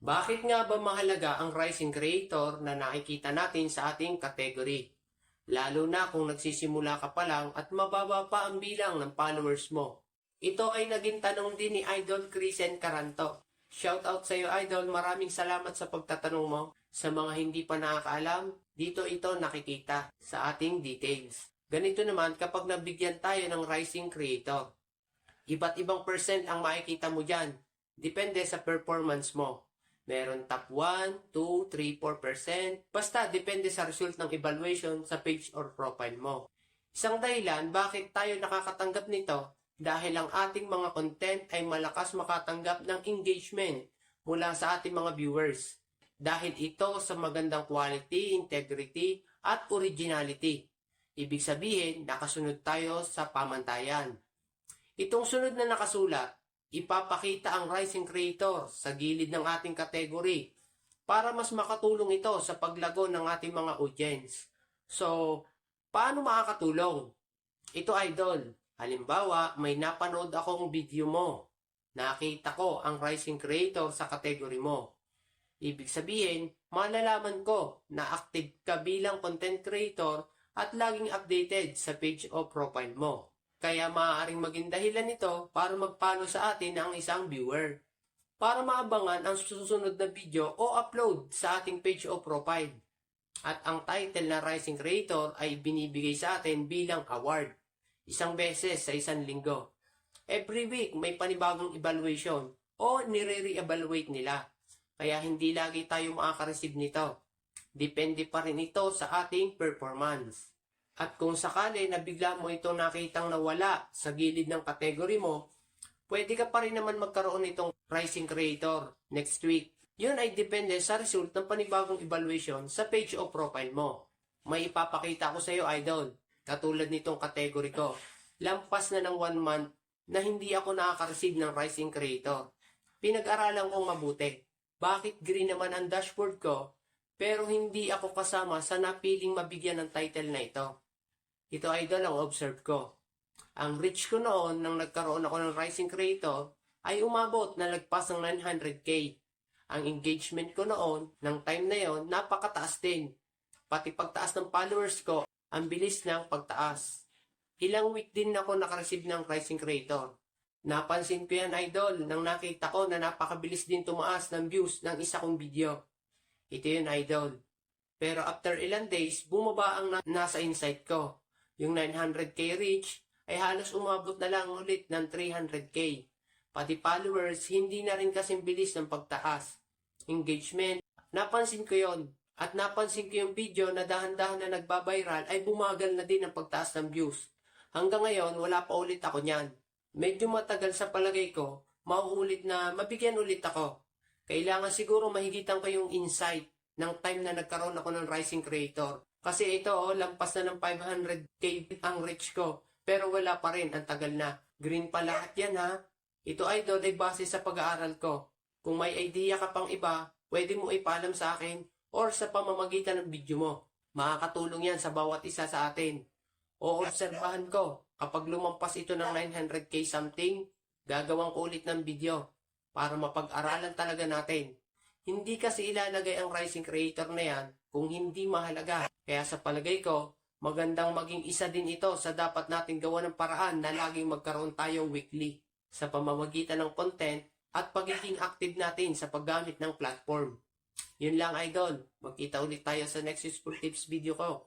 Bakit nga ba mahalaga ang rising creator na nakikita natin sa ating category? Lalo na kung nagsisimula ka pa lang at mababa pa ang bilang ng followers mo. Ito ay naging tanong din ni Idol Crisen Caranto. Shout out sa iyo Idol, maraming salamat sa pagtatanong mo. Sa mga hindi pa nakakaalam, dito ito nakikita sa ating details. Ganito naman kapag nabigyan tayo ng rising creator. Iba't ibang percent ang makikita mo dyan. Depende sa performance mo. Meron top 1, 2, 3, 4%. Basta depende sa result ng evaluation sa page or profile mo. Isang dahilan bakit tayo nakakatanggap nito dahil ang ating mga content ay malakas makatanggap ng engagement mula sa ating mga viewers. Dahil ito sa magandang quality, integrity, at originality. Ibig sabihin, nakasunod tayo sa pamantayan. Itong sunod na nakasulat, ipapakita ang rising creator sa gilid ng ating kategory para mas makatulong ito sa paglago ng ating mga audience. So, paano makakatulong? Ito idol. Halimbawa, may napanood akong video mo. Nakita ko ang rising creator sa kategory mo. Ibig sabihin, malalaman ko na active ka bilang content creator at laging updated sa page o profile mo. Kaya maaaring maging dahilan nito para mag-follow sa atin ang isang viewer. Para maabangan ang susunod na video o upload sa ating page o profile. At ang title na Rising Creator ay binibigay sa atin bilang award. Isang beses sa isang linggo. Every week may panibagong evaluation o nire-re-evaluate nila. Kaya hindi lagi tayo makaka-receive nito. Depende pa rin ito sa ating performance. At kung sakali na bigla mo itong nakitang nawala sa gilid ng kategory mo, pwede ka pa rin naman magkaroon nitong rising creator next week. Yun ay depende sa result ng panibagong evaluation sa page o profile mo. May ipapakita ko sa iyo, idol. Katulad nitong category ko. Lampas na ng one month na hindi ako nakaka-receive ng rising creator. Pinag-aralan kong mabuti. Bakit green naman ang dashboard ko, pero hindi ako kasama sa napiling mabigyan ng title na ito? Ito idol ang observe ko. Ang reach ko noon nang nagkaroon ako ng rising creator ay umabot na lagpas ng 900k. Ang engagement ko noon, ng time na yon, napakataas din. Pati pagtaas ng followers ko, ang bilis ng pagtaas. Ilang week din ako nakareceive ng rising creator. Napansin ko yan idol nang nakita ko na napakabilis din tumaas ng views ng isa kong video. Ito yun idol. Pero after ilang days, bumaba ang na- nasa insight ko. Yung 900k reach ay halos umabot na lang ulit ng 300k. Pati followers, hindi na rin kasing bilis ng pagtaas. Engagement, napansin ko yon At napansin ko yung video na dahan-dahan na nagbabiral ay bumagal na din ang pagtaas ng views. Hanggang ngayon, wala pa ulit ako niyan. Medyo matagal sa palagay ko, mauulit na mabigyan ulit ako. Kailangan siguro mahigitan ko yung insight ng time na nagkaroon ako ng rising creator. Kasi ito, oh, lampas na ng 500k ang reach ko. Pero wala pa rin, ang tagal na. Green pa lahat yan ha. Ito idol ay base sa pag-aaral ko. Kung may idea ka pang iba, pwede mo ipalam sa akin or sa pamamagitan ng video mo. Makakatulong yan sa bawat isa sa atin. O obserbahan ko, kapag lumampas ito ng 900k something, gagawin ko ulit ng video para mapag-aralan talaga natin. Hindi kasi ilalagay ang rising creator na yan kung hindi mahalaga. Kaya sa palagay ko, magandang maging isa din ito sa dapat natin gawa ng paraan na laging magkaroon tayo weekly sa pamamagitan ng content at pagiging active natin sa paggamit ng platform. Yun lang idol. Magkita ulit tayo sa next useful tips video ko.